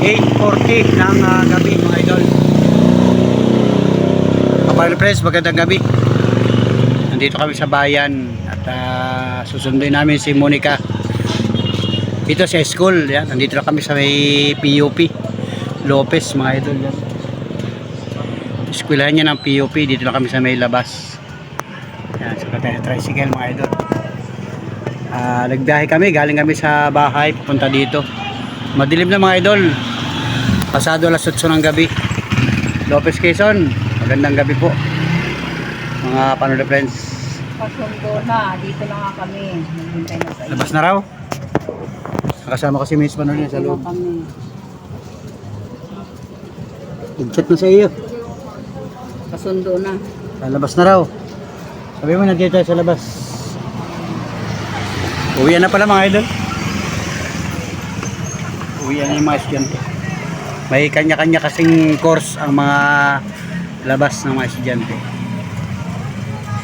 8.40 ng ah, gabi mga idol. Kapal Press, magandang gabi. Nandito kami sa bayan at ah, susunduin namin si Monica. Dito sa school, yan. Nandito na kami sa may PUP. Lopez, mga idol. Yan. Eskwelahan niya ng PUP. Dito na kami sa may labas. Yan, sa tayo tricycle, mga idol. Ah, nagbiyahe kami, galing kami sa bahay, pupunta dito. Madilim na mga idol. Pasado alas 8 ng gabi. Lopez Quezon, magandang gabi po. Mga panood friends. Pasundo na, dito na nga kami. Naghintay na sa iyo. Labas na raw. Nakasama ko si Miss Manolina sa loob. Nag-chat na sa iyo. Pasundo na. Lalabas na raw. Sabi mo, tayo sa labas. Uwian na pala mga idol. Uwian na yung mga estudyante. May kanya-kanya kasing course ang mga labas ng mga estudyante.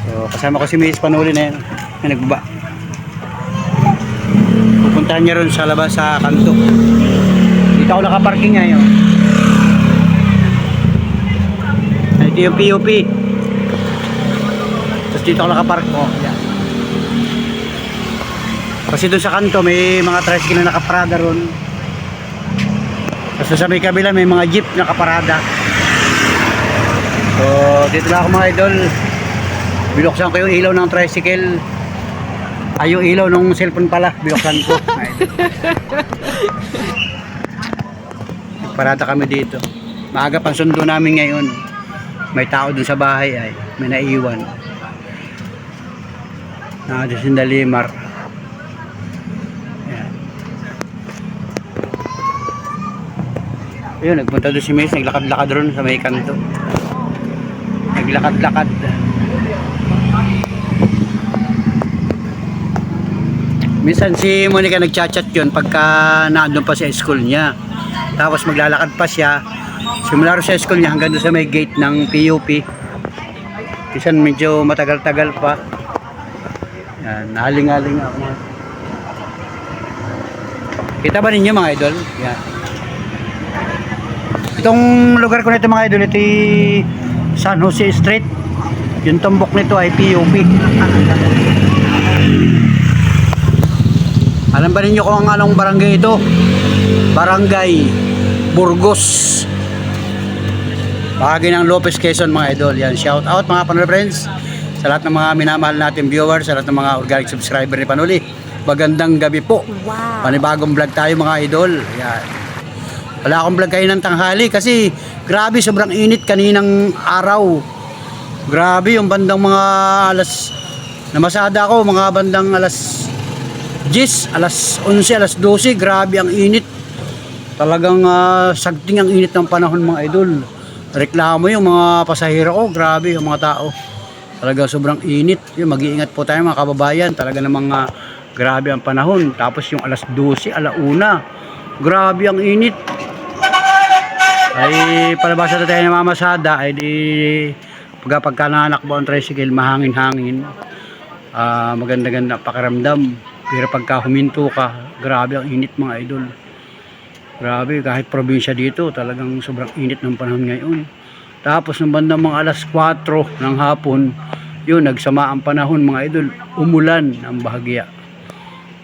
So, kasama ko si Miss Panuli na yan. Na nagbaba. Pupuntahan niya ron sa labas sa kanto. Dito ako nakaparking ngayon. Ito yung PUP. Tapos dito ako nakapark ko. Yan. Kasi doon sa kanto may mga tricycle na nakaparada ron. Tapos sa may kabila may mga jeep nakaparada. So dito na ako mga idol. Binuksan ko yung ilaw ng tricycle. Ay yung ilaw ng cellphone pala. Binuksan ko. Parada kami dito. Maaga pang sundo namin ngayon. May tao dun sa bahay ay may naiwan. Na si Dalimar. Ayun, nagpunta doon si Mace, naglakad-lakad ron sa may kanto. Naglakad-lakad. Minsan si Monica nagchat-chat yun pagka naandun pa sa school niya. Tapos maglalakad pa siya. Simula rin sa school niya hanggang doon sa may gate ng PUP. Minsan medyo matagal-tagal pa. Yan, nahaling-haling ako. Kita ba ninyo mga idol? Yan. Itong lugar ko nito mga idol, ito San Jose Street. Yung tumbok nito ay PUP. Alam ba ninyo kung anong barangay ito? Barangay Burgos. Bahagi ng Lopez Quezon mga idol. Yan, shout out mga Panoli friends. Sa lahat ng mga minamahal natin viewers, sa lahat ng mga organic subscriber ni Panoli. Magandang gabi po. Wow. Panibagong vlog tayo mga idol. Yan. Wala akong vlog kayo ng tanghali kasi grabe sobrang init kaninang araw. Grabe yung bandang mga alas namasada ako mga bandang alas 10, alas 11, alas 12, grabe ang init. Talagang ah, sagting ang init ng panahon mga idol. Reklamo yung mga pasahero ko, grabe yung mga tao. Talaga sobrang init. Yung mag-iingat po tayo mga kababayan. Talaga namang ah, grabe ang panahon. Tapos yung alas 12, alauna. Grabe ang init. Ay palabasa na tayo ng mamasada ay di pagka nanakbo ang tricycle mahangin-hangin. Ah maganda-ganda pakiramdam. Pero pagka huminto ka grabe ang init mga idol. Grabe kahit probinsya dito talagang sobrang init ng panahon ngayon. Tapos ng bandang mga alas 4 ng hapon yun nagsama ang panahon mga idol. Umulan ang bahagya.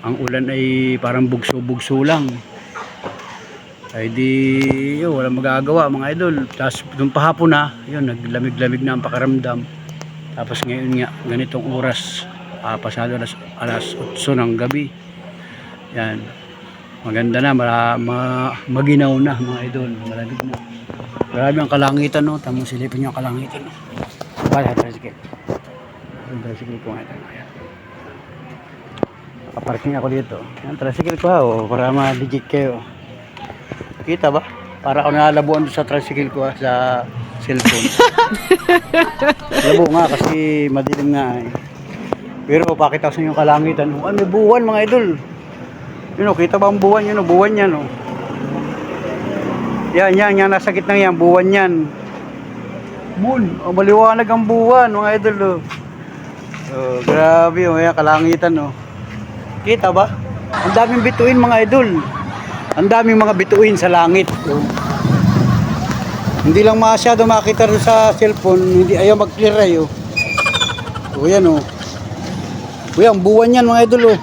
Ang ulan ay parang bugso-bugso lang ay di yun, walang magagawa mga idol. Tapos nung pahapon na yun naglamig-lamig na ang pakiramdam. Tapos ngayon nga ganitong oras ah, pasado alas, alas 8 ng gabi. Yan. Maganda na mara, ma, maginaw na mga idol. Malamig na. Grabe ang kalangitan no? Tamang silipin yung kalangitan no? Wala tricycle. Yung tricycle ko nga ayan. Nakaparking ako dito. Yan tricycle ko ha oh, para ma-legit kayo Kita ba? Para ako nalabuan sa tricycle ko ah, sa cellphone. Labo nga kasi madilim nga eh. Pero pakita ko sa inyo kalangitan. Ay, may buwan mga idol. Yun o, kita ba ang buwan yun o? Buwan yan o. Yan, yan, yan. Nasa gitna yan. Buwan yan. Moon. O, maliwanag ang buwan mga idol o. Oh, grabe o. Yan, kalangitan o. Kita ba? Ang daming bituin mga idol. Ang daming mga bituin sa langit. Oh. Hindi lang masyado makita rin sa cellphone, hindi ayaw mag-clear ay oh. O yan oh. Uy, ang buwan yan mga idol oh.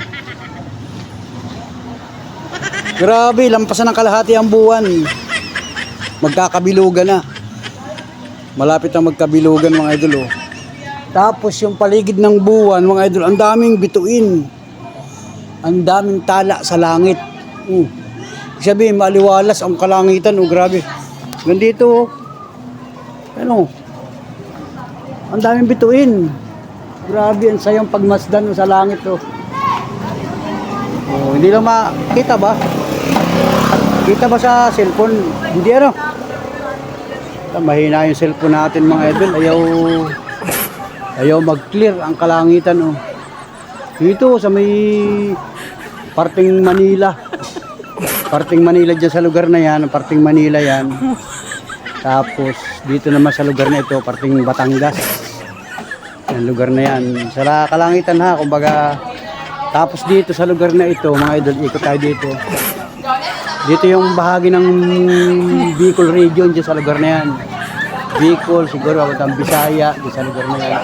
Grabe, lampasan ng kalahati ang buwan. Magkakabilugan na. Malapit na magkabilugan mga idol oh. Tapos yung paligid ng buwan mga idol, ang daming bituin. Ang daming tala sa langit. Uh. Sabi, maliwalas ang kalangitan oh, grabe. Gandito oh. Ano? Ang daming bituin. Grabe, ang sayang pagmasdan sa langit oh. Oh, hindi lang makita ba? Kita ba sa cellphone? Hindi ano? Ah, Mahina yung cellphone natin mga idol. Ayaw ayaw mag-clear ang kalangitan oh. Dito sa may parting Manila. Parting Manila dyan sa lugar na yan, parting Manila yan. Tapos dito naman sa lugar na ito, parting Batangas. Yan lugar na yan. Sa la- kalangitan ha, kumbaga tapos dito sa lugar na ito, mga idol, ikot tayo dito. Dito yung bahagi ng Bicol region dyan sa lugar na yan. Bicol, siguro ako ang Bisaya, dyan sa lugar na yan.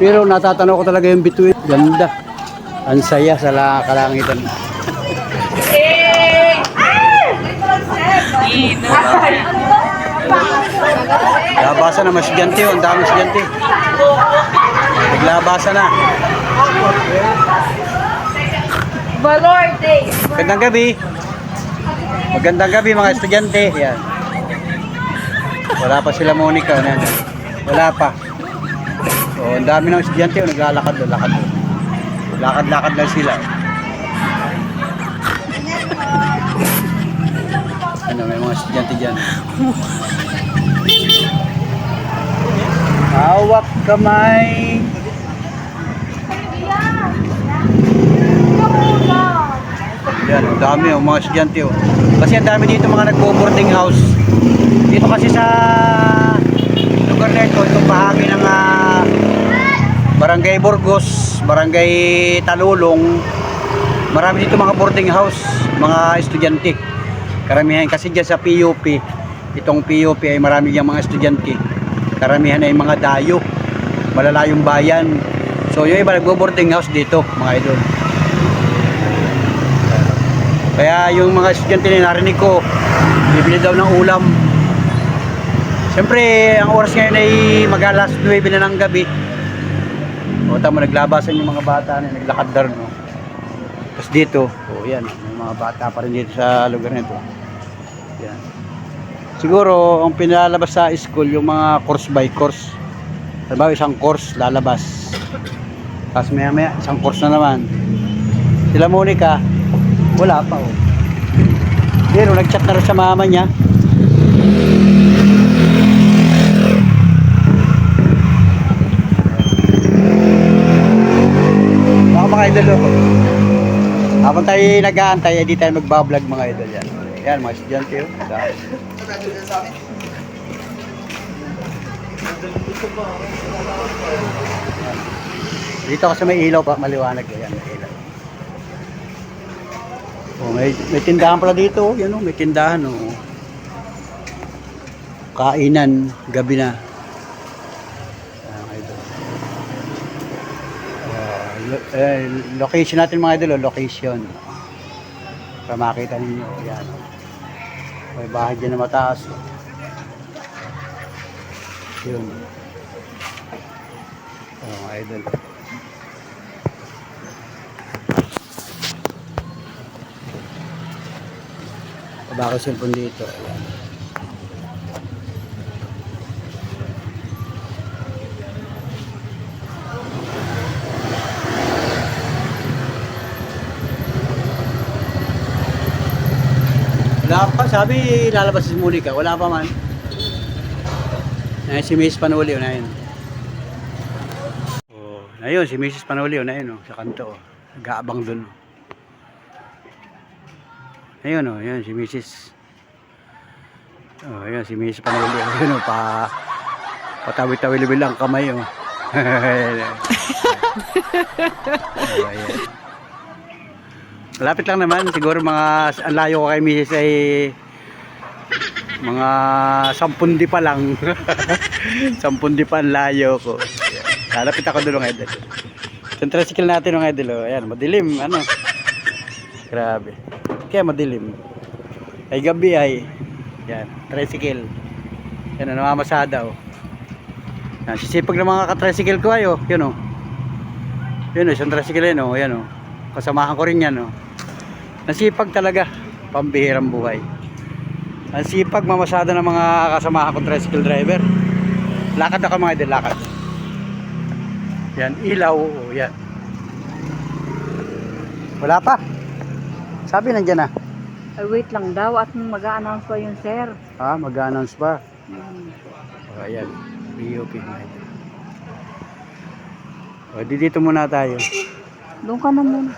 Pero natatanaw ko talaga yung bituin. Ganda. Ang saya sa la- kalangitan. Labasan na mas estudyante, oh. ang dami estudyante. Naglabasan na. Balorde! Magandang gabi. Magandang gabi mga estudyante. Yan. Wala pa sila Monica. Yan? Wala pa. O, ang dami ng estudyante. Naglalakad. Lakad. Lakad-lakad lang sila. Mga estudyante dyan. Hawak kamay. Yan, ang dami oh, mga estudyante oh. Kasi ang dami dito mga nagbo-boarding house. Dito kasi sa lugar na ito, itong bahagi ng ah, Barangay Burgos, Barangay Talulong. Marami dito mga boarding house, mga estudyante. Karamihan kasi dyan sa PUP, itong PUP ay marami diyang mga estudyante. Karamihan ay mga dayo, malalayong bayan. So yung iba nagbo-boarding house dito, mga idol. Kaya yung mga estudyante na narinig ko, bibili daw ng ulam. Siyempre, ang oras ngayon ay mag-alas 9 na ng gabi. O tama, naglabasan yung mga bata na naglakad dar, no? Tapos dito, o yan, may mga bata pa rin dito sa lugar nito. Yan. Siguro, ang pinalabas sa school, yung mga course by course. Halimbawa, isang course lalabas. Tapos maya maya, isang course na naman. Sila Monica, wala pa oh. Pero nag-chat na rin sa mama niya. Mga mga idol oh. Habang tayo nag-aantay, eh, di tayo magbablog mga idol yan. Yan, mga estudyante oh. Dahil. Dito kasi may ilaw pa, maliwanag yan, may ilaw. Oh, may, may tindahan pala dito, oh. yan oh, may tindahan oh. Kainan, gabi na. Ayan, idol. Ah, lo- eh, location natin mga idol, oh, location. Para makita ninyo, yan. May bahay dyan na mataas. Yun. Oh, mga idol. Baba ko cellphone dito. Ayan. Wala pa, sabi lalabas si Monica. Wala pa man. Ayun, si Miss Panuli, na yun. Oh, ayun, si Mrs. Panuli, na yun, oh, sa kanto. Oh. Nag-aabang dun. Oh. Ayun oh, ayun si Mrs. Oh, ayun si Mrs. Panuli. Ayun oh, pa patawi-tawi lang kamay oh. oh ayun. Malapit lang naman. Siguro mga, ang layo ko kay Mrs. ay mga sampundi pa lang. sampundi pa ang layo ko. Lalapit ako doon mga idol. Yung tricycle natin mga idol. oh. Ayan, madilim. Ano? Grabe. Kaya madilim. Ay gabi ay. Yan, tricycle. Yan, ano, namamasada oh. Yan, sisipag ng mga katricycle ko ayo. Yun oh. Yun oh, isang tricycle yun oh. Yan oh. Kasamahan ko rin yan oh. Nasipag talaga. Pambihirang buhay. Ang sipag mamasada ng mga kasamahan kong tricycle driver. Lakad ako mga idol, lakad. Yan, ilaw. oh, Yan. Wala pa. Sabi nandiyan na. Ay, wait lang daw at mag-a-announce pa yun, sir. Ah, mag-announce pa. Hmm. Ayan. BOP mga idol. O, di dito muna tayo. Doon ka na muna.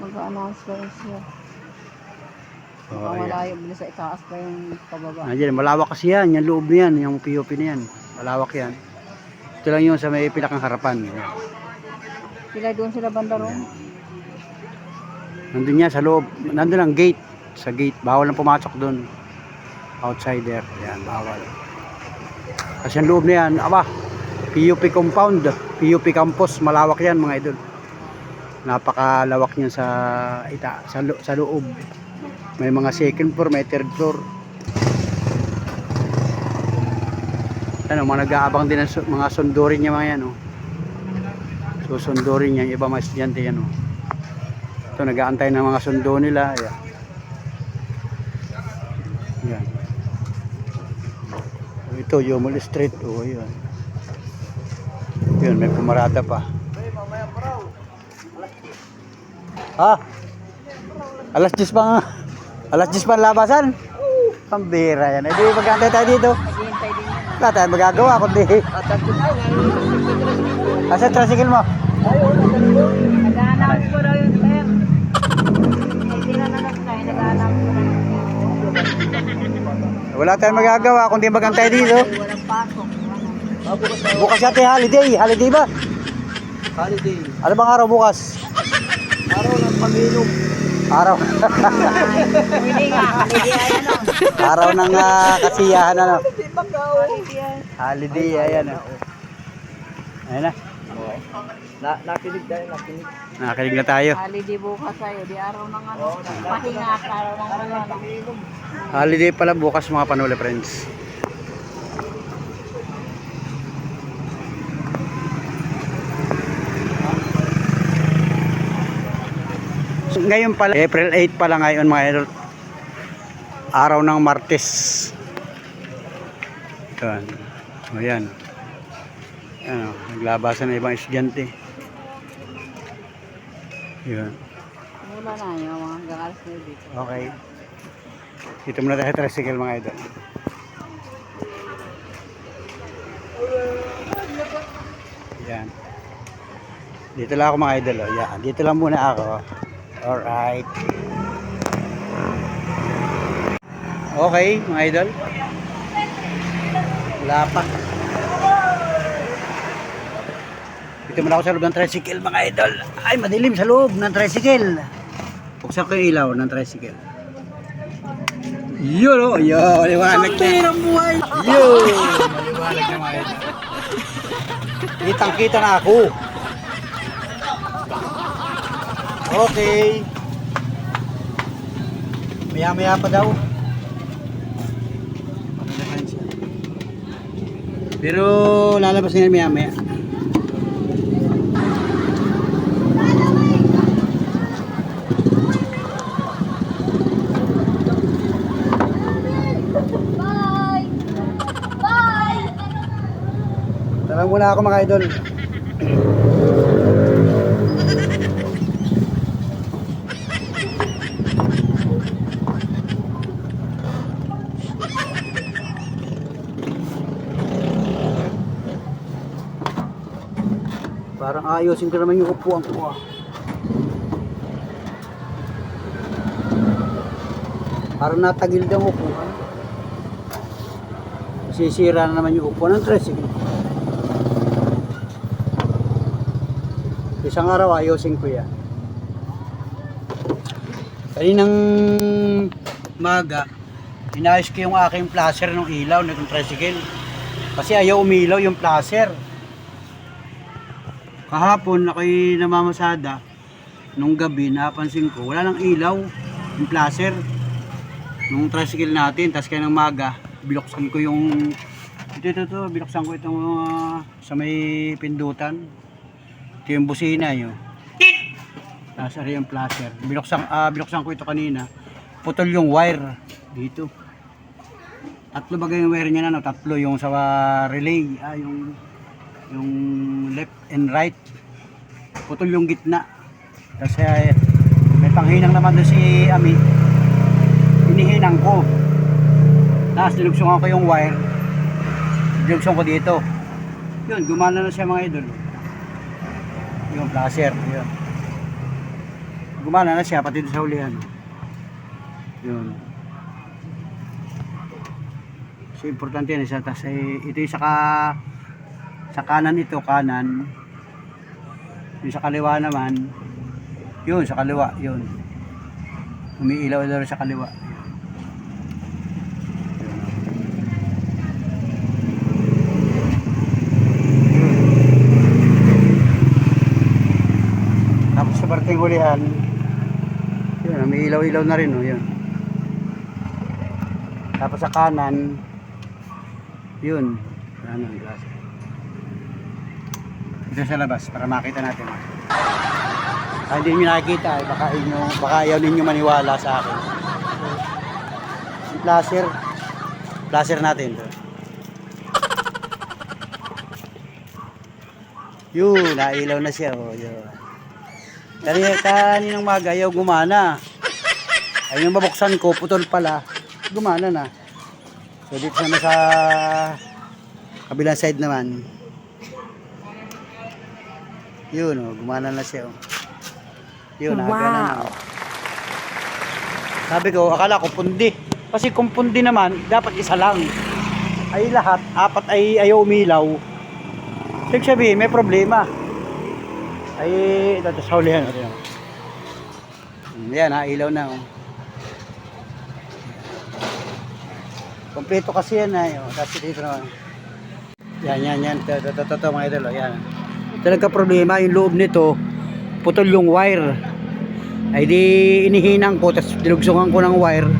Mag-a-announce pa yun, sir. O, Baka ayan. malayo, bilis sa itaas pa yung pababa. Nandiyan, malawak kasi yan. Yung loob na yan. Yung POP na yan. Malawak yan. Ito lang yung sa may pinakang harapan. Ayan. Sila doon sila banda roon. Nandun yan sa loob. Nandun ang gate. Sa gate. Bawal lang pumasok doon. Outsider. Yan, bawal. Kasi ang loob na yan, aba, PUP compound. PUP campus. Malawak yan mga idol. Napakalawak niya sa ita, sa, lo, sa loob. May mga second floor, may third floor. Ano, mga nag-aabang din ng su- mga sundurin niya mga yan, oh. Susundurin niya, yung iba mga estudyante yan, oh. Ito, nag-aantay ng mga sundo nila. Ayan. Ayan. Ito, Yomol Street. O, yun. Yun, may pumarada pa. Ha? Alas 10 pa nga. Alas 10 pa labasan? Pambira yan. Eh, di mag-aantay tayo dito. Wala tayong magagawa kundi. Asa tricycle mo? nag-a-announce ko daw yun, sir. Hindi na eh, ko yun. Wala tayong magagawa kundi mag-antay dito. Bukas natin holiday. Holiday ba? Holiday. Ano bang araw bukas? Araw ng pag-inom. Araw. Hindi nga, hindi ay ano. araw ng ah, kasiyahan ano. Holiday ayan. oh. Ayan na. Na, nakinig tayo, nakinig. Nakakinig na tayo. Holiday bukas tayo, di araw ng ano. Pahinga araw ng ano. Holiday pala bukas mga panula friends. Ngayon pala, April 8 pala ngayon mga idol. Araw ng Martes. Yan. O yan. Ano, naglabasan na ibang estudyante. Yan. Mula na yung mga hanggang alas na dito. Okay. Dito muna tayo tricycle mga idol. Yan. Dito lang ako mga idol. Oh. Yan. Dito lang muna ako. Alright. Okay mga idol. Wala pa. Dito muna ako sa loob ng tricycle mga idol. Ay madilim sa loob ng tricycle. Buksan ko yung ilaw ng tricycle. Yun o, yun, liwanag na. ang buhay. Yun, liwanag na mga idol. Kitang kita na ako. Okay. Maya maya pa daw. Pero lalabas na yan maya maya. Tara muna ako mga idol. Parang ayusin ko naman yung upuan ko ah. Parang natagil daw upuan. Sisira na naman yung upuan ng tricycle. Isang araw ayusin ko yan. Kaninang maga, inayos ko yung aking placer ng ilaw ng tricycle. Kasi ayaw umilaw yung placer. Kahapon, ako'y namamasada. Nung gabi, napansin ko, wala nang ilaw yung placer nung tricycle natin. Tapos kaya ng maga, binuksan ko yung ito, ito, ito, binuksan ko itong uh, sa may pindutan. Ito yung busina yun. Tapos ari yung placer. Binuksan, ah, binuksan ko ito kanina. Putol yung wire dito. Tatlo bagay yung wire niya na, no? tatlo yung sa ah, relay, ah, yung yung left and right. Putol yung gitna. Kasi eh, may panghinang naman doon si Ami. Hinihinang ko. Tapos dinugsungan ko yung wire. Dinugsungan ko dito. Yun, gumana na siya mga idol. Yung placer, yun. Gumana na siya, pati sa hulihan. Yun. So, importante yan. Isa, eh, ito yung saka sa kanan ito, kanan. Yung sa kaliwa naman, yun, sa kaliwa, yun. Umiilaw-ilaw sa kaliwa. Tapos sa parting hulihan, yun, may ilaw-ilaw na rin, oh, yun. Tapos sa kanan, yun, ano, ang glass. Dito sa labas, para makita natin. Ah, hindi nyo nakikita, eh, baka, inyo, baka ayaw ninyo maniwala sa akin. Placer, placer natin to. Yun, nailaw na siya, oh, yun. Kanina, kaninang maga, gumana. Ay yung babuksan ko, putol pala. Gumana na. So dito naman sa kabilang side naman. Yun oh, gumana na siya oh. Yun, aga na oh. Sabi ko, akala ko pundi. Kasi kung pundi naman, dapat isa lang. Ay lahat, apat ay ayaw umilaw. Ibig sabihin, may problema. Ay, sa hulihan. Ito. Yan, ha, ilaw na. Oh. Kompleto kasi yan ay. Oh. Tapos dito naman. Yan, yan, yan. Ito, ito, ito, ito, mga idol. oh. Yan. Ito nagka-problema. Yung loob nito, putol yung wire. Ay di inihinang ko, tapos dinugsungan ko ng wire.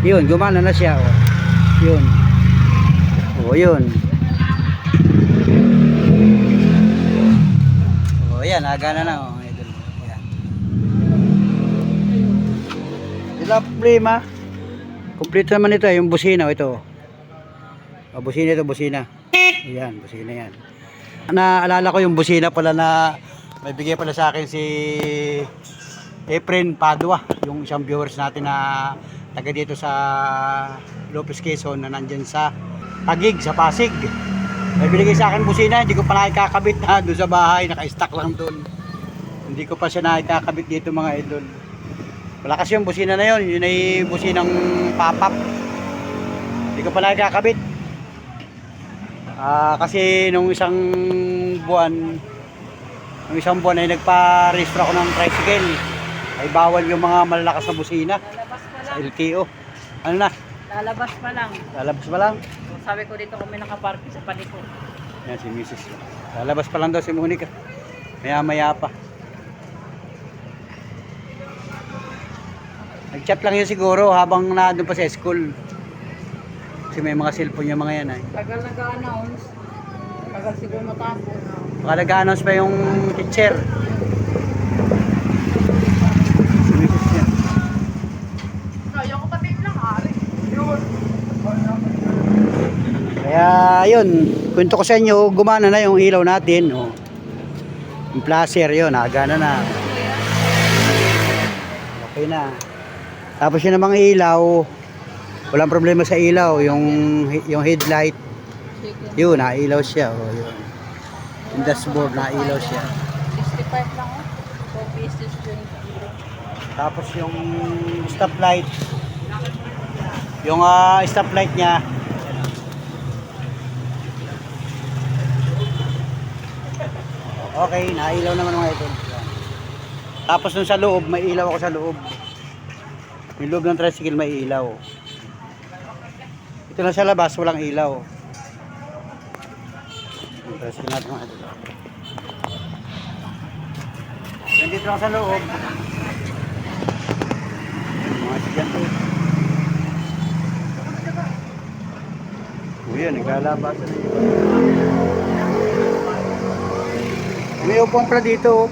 Yun, gumana na siya. Oh. Yun. Oh, yun. Oh, yan, aga na na. Oh. Wala problema. Complete naman ito, yung busina, oh, ito. Oh, busina ito, busina. Ayan, busina yan. Naalala ko yung busina pala na may bigay pala sa akin si Efren Padua, yung isang viewers natin na taga dito sa Lopez Quezon na nandyan sa Tagig, sa Pasig. May binigay sa akin busina, hindi ko pa nakikakabit na doon sa bahay, naka-stack lang doon. Hindi ko pa siya nakikakabit dito mga idol. Wala kasi yung busina na yun, yun ay businang pop-up. Hindi ko pa nakikakabit. Ah, kasi nung isang buwan, nung isang buwan ay nagpa-register ako ng tricycle. Ay bawal yung mga malalakas na busina Lalabas pa sa lang. LTO. Ano na? Lalabas pa lang. Lalabas pa lang. Sabi ko dito kami nakaparking sa paliko. Yan si Mrs. Lalabas pa lang daw si Monica. Maya maya pa. Nag-chat lang yun siguro habang na doon pa sa school. Kasi may mga cellphone yung mga yan ay. Tagal nag-announce. Tagal siguro matapos. Baka nag-announce pa yung teacher. Kaya yun, kwento ko sa inyo, gumana na yung ilaw natin. Oh. Yung placer yun, nagana na. Okay na. Tapos yun namang ilaw, walang problema sa ilaw, yung yung headlight, yun, nailaw siya. Oh, yun. Yung dashboard, nailaw siya. 65 lang oh. 4 pieces yun. Tapos yung stoplight, yung ah, stoplight niya, okay, nailaw naman mga ito. Tapos dun sa loob, may ilaw ako sa loob. Yung loob ng tricycle may ilaw. Ito sa labas, walang ilaw. Tricycle natin mga idol. Nandito lang sa loob. Mga estudyante. Kuya, naglalabas na yun. May upuan pala dito. oh.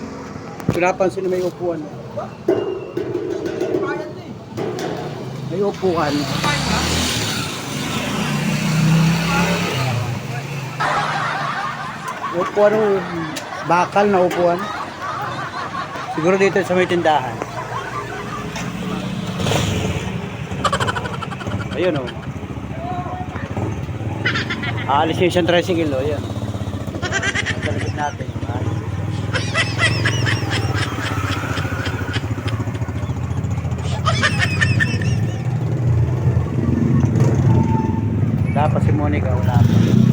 Pinapansin na may upuan. May upuan. Upuan o bakal na upuan. Siguro dito sa may tindahan. Ayun oh. Aalis yung isang tricycle oh. Ayun. Talagit natin. Dapat si Monica wala pa.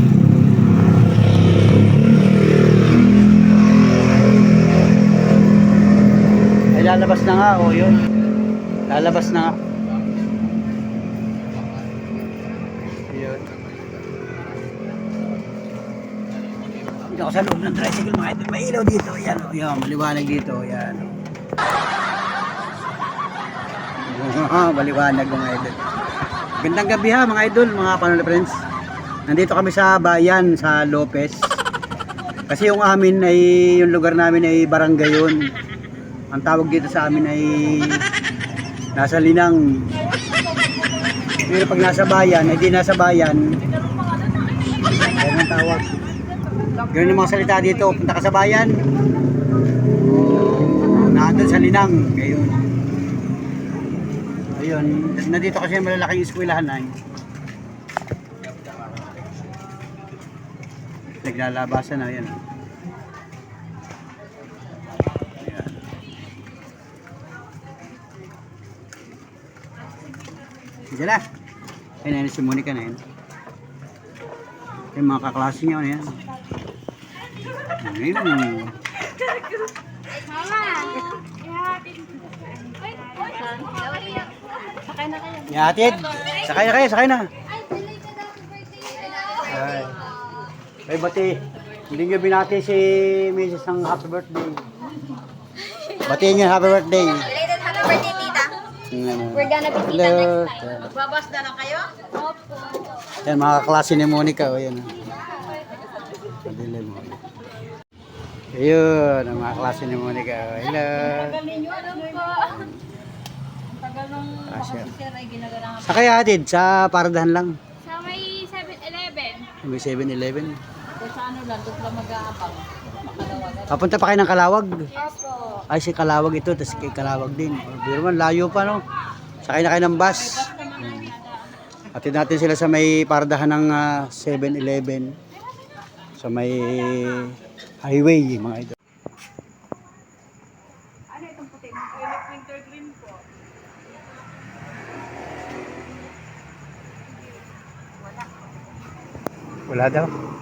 Lalabas na nga oh yun. Lalabas na nga. Yun. Dito ako sa loob ng tricycle mga idol. May ilaw dito. Yan oh. Yan. Maliwanag dito. Yan oh. Maliwanag mga idol. Gandang gabi ha mga idol, mga panol friends. Nandito kami sa bayan sa Lopez. Kasi yung amin ay yung lugar namin ay barangay yun. Ang tawag dito sa amin ay nasa Linang. Pero pag nasa bayan, ay di nasa bayan. Yan ang tawag. Ganun yung mga salita dito. Punta ka sa bayan. O, nandun sa Linang. Gayon. Ayun, nandito kasi malalaking eskwelahan ay. Naglalabasan na yan. Diyan na. Ayun na si Monica na yan. Yung mga kaklase niya, ano yan. Ayun. Sakay na kayo. Ihatid. Sakay na kayo, sakay na. Ay. Ay, bati. Hindi nyo binati si Mrs. ng happy birthday. Batiin nyo happy birthday. Belated happy birthday. We're gonna be Hello. next time. Magbabas na lang kayo? Opo. Yan, mga kaklase ni Monica. O, yan. Padili mo. Ayun, ang mga klase ni Monica. Hello. Ninyo, ano po? Tagal nung Asya. officer ay ginagalang Sa kaya hatid? Sa paradahan lang. Sa may 7-Eleven. May 7-Eleven. Kung sa ano lang, doon lang mag-aapang. Papunta pa kayo ng Kalawag. Opo. Ay, si Kalawag ito, tapos kay Kalawag din. Pero man, layo pa, no? Sakay na kayo ng bus. Atid natin sila sa may paradahan ng ah, 7-Eleven. Sa may highway, mga ito. Ano itong puti? Electric wintergreen po. Wala daw.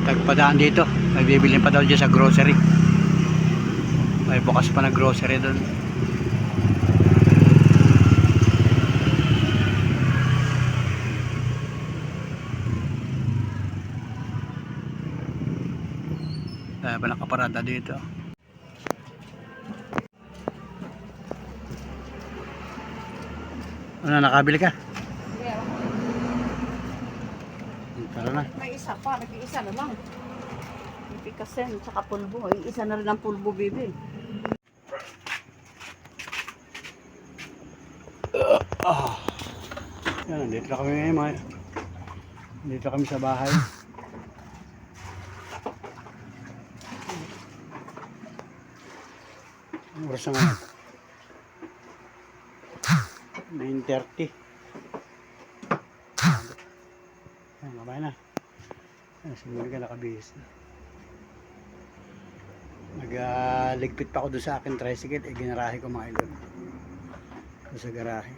Yun, nagtagpadaan dito. Nagbibili pa daw dyan sa grocery. May bukas pa na grocery doon. Kaya ba nakaparada dito? Ano, nakabili ka? Tara na. May isa pa, nag-iisa na lang. Pipikasen, tsaka pulbo. Yung isa na rin ang pulbo, bibi. Yan, dito na kami ngayon mga. Dito kami sa bahay. Ang oras na ngayon. 9.30. Ayan, babay na. Ayan, siguro ka nakabihis na. Nagligpit pa ako doon sa akin tricycle. Eh, ginarahe ko mga idol. Doon sa garahe.